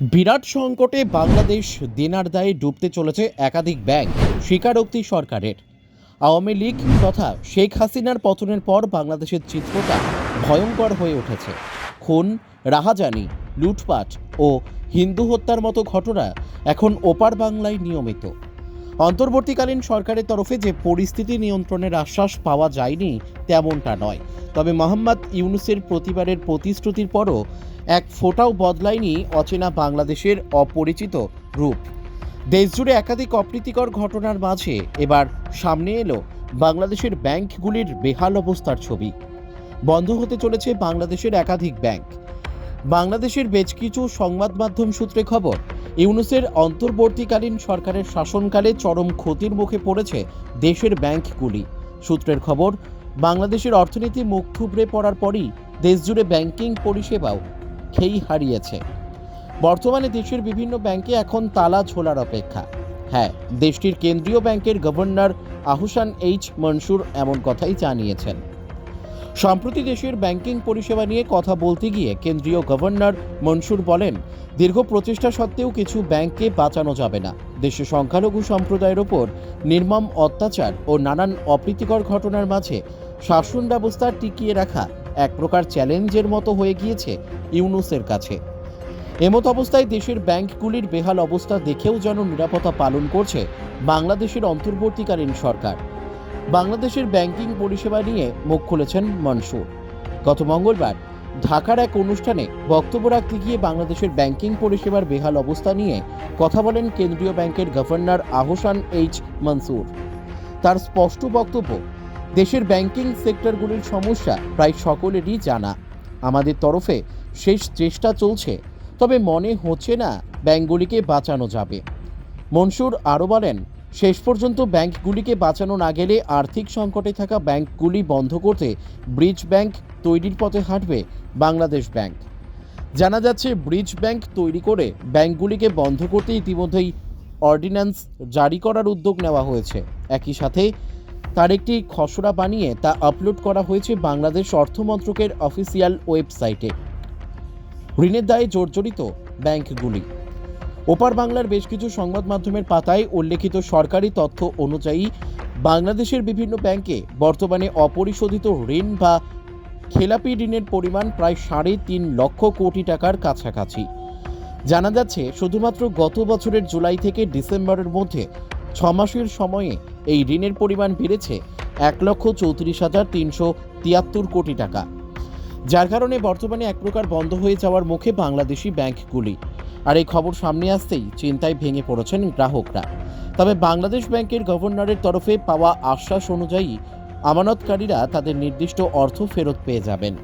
বিরাট সংকটে বাংলাদেশ দেনার দায়ে ডুবতে চলেছে একাধিক ব্যাংক, স্বীকারোক্তি সরকারের। আওয়ামী লীগ তথা শেখ হাসিনার পতনের পর বাংলাদেশের চিত্রটা ভয়ঙ্কর হয়ে উঠেছে। খুন, রাহাজানি, লুটপাট ও হিন্দু হত্যার মতো ঘটনা এখন ওপার বাংলায় নিয়মিত। অন্তর্বর্তীকালীন সরকারের তরফে যে পরিস্থিতি নিয়ন্ত্রণের আশ্বাস পাওয়া যায়নি, তেমনটা নয়। তবে মোহাম্মদ ইউনুসের প্রতিবারের প্রতিশ্রুতির পরও এক ফোটাও বদলায়নি অচেনা বাংলাদেশের অপরিচিত রূপ। দেশজুড়ে একাধিক অপ্রীতিকর ঘটনার মাঝে এবার সামনে এলো বাংলাদেশের ব্যাংকগুলির বেহাল অবস্থার ছবি। বন্ধ হতে চলেছে বাংলাদেশের একাধিক ব্যাংক। বাংলাদেশের বেশ কিছু সংবাদ মাধ্যম সূত্রে খবর ইউনুসের অন্তর্বর্তীকালীন সরকারের শাসনকালে চরম ক্ষতির মুখে পড়েছে দেশের ব্যাংকগুলি। সূত্রের খবর, বাংলাদেশের অর্থনীতি মুখ থুবড়ে পড়ার পরই দেশজুড়ে ব্যাংকিং পরিষেবাও খেই হারিয়েছে। বর্তমানে দেশের বিভিন্ন ব্যাংকে এখন তালা ঝোলার অপেক্ষা। হ্যাঁ দেশটির কেন্দ্রীয় ব্যাংকের গভর্নর আহসান এইচ মনসুর এমন কথাই জানিয়েছেন। সম্প্রতি দেশের ব্যাংকিং পরিষেবা নিয়ে কথা বলতে গিয়ে কেন্দ্রীয় গভর্নর মনসুর বলেন, দীর্ঘ প্রচেষ্টা সত্ত্বেও কিছু ব্যাংককে বাঁচানো যাবে না। দেশে সংখ্যালঘু সম্প্রদায়ের ওপর নির্মম অত্যাচার ও নানান অপ্রীতিকর ঘটনার মাঝে শাসন ব্যবস্থা টিকিয়ে রাখা এক প্রকার চ্যালেঞ্জের মতো হয়ে গিয়েছে ইউনুসের কাছে। এমত অবস্থায় দেশের ব্যাংকগুলির বেহাল অবস্থা দেখেও যেন নিরাপত্তা পালন করছে বাংলাদেশের অন্তর্বর্তীকালীন সরকার। বাংলাদেশের ব্যাংকিং পরিষেবা নিয়ে মুখ খুলেছেন মনসুর। গত মঙ্গলবার ঢাকার এক অনুষ্ঠানে বক্তব্য রাখতে গিয়ে বাংলাদেশের ব্যাংকিং পরিষেবার বেহাল অবস্থা নিয়ে কথা বলেন কেন্দ্রীয় ব্যাংকের গভর্নর আহসান এইচ মনসুর। তার স্পষ্ট বক্তব্য, দেশের ব্যাংকিং সেক্টরগুলির সমস্যা প্রায় সকলেরই জানা। আমাদের তরফে শেষ চেষ্টা চলছে, তবে মনে হচ্ছে না ব্যাংকগুলিকে বাঁচানো যাবে। মনসুর আরও বলেন শেষ পর্যন্ত ব্যাংকগুলিকে বাঁচানো না গেলে আর্থিক সংকটে থাকা ব্যাংকগুলি বন্ধ করতে ব্রিজ ব্যাংক তৈরির পথে হাঁটবে বাংলাদেশ ব্যাংক। জানা যাচ্ছে, ব্রিজ ব্যাংক তৈরি করে ব্যাংকগুলিকে বন্ধ করতে ইতিমধ্যেই অর্ডিন্যান্স জারি করার উদ্যোগ নেওয়া হয়েছে। একই সাথে, তার একটি খসড়া বানিয়ে তা আপলোড করা হয়েছে বাংলাদেশ অর্থমন্ত্রকের অফিসিয়াল ওয়েবসাইটে। ঋণের দায়ে জর্জরিত ব্যাংকগুলি। ওপার বাংলার বেশ কিছু সংবাদ মাধ্যমের পাতায় উল্লেখিত সরকারি তথ্য অনুযায়ী, বাংলাদেশের বিভিন্ন ব্যাংকে বর্তমানে অপরিশোধিত ঋণ বা খেলাপি ঋণের পরিমাণ প্রায় সাড়ে তিন লক্ষ কোটি টাকার কাছাকাছি। জানা যাচ্ছে, শুধুমাত্র গত বছরের জুলাই থেকে ডিসেম্বরের মধ্যে ছ মাসের সময়ে এই ঋণের পরিমাণ বেড়েছে এক লক্ষ চৌত্রিশ হাজার তিনশো তিয়াত্তর কোটি টাকা। যার কারণে বর্তমানে এক প্রকার বন্ধ হয়ে যাওয়ার মুখে বাংলাদেশি ব্যাংকগুলি। আর এই খবর সামনে আসতেই চিন্তায় ভেঙে পড়েছেন গ্রাহকরা। তবে বাংলাদেশ ব্যাংকের গভর্নরের তরফে পাওয়া আশ্বাস অনুযায়ী আমানতকারীরা তাদের নির্দিষ্ট অর্থ ফেরত পেয়ে যাবেন।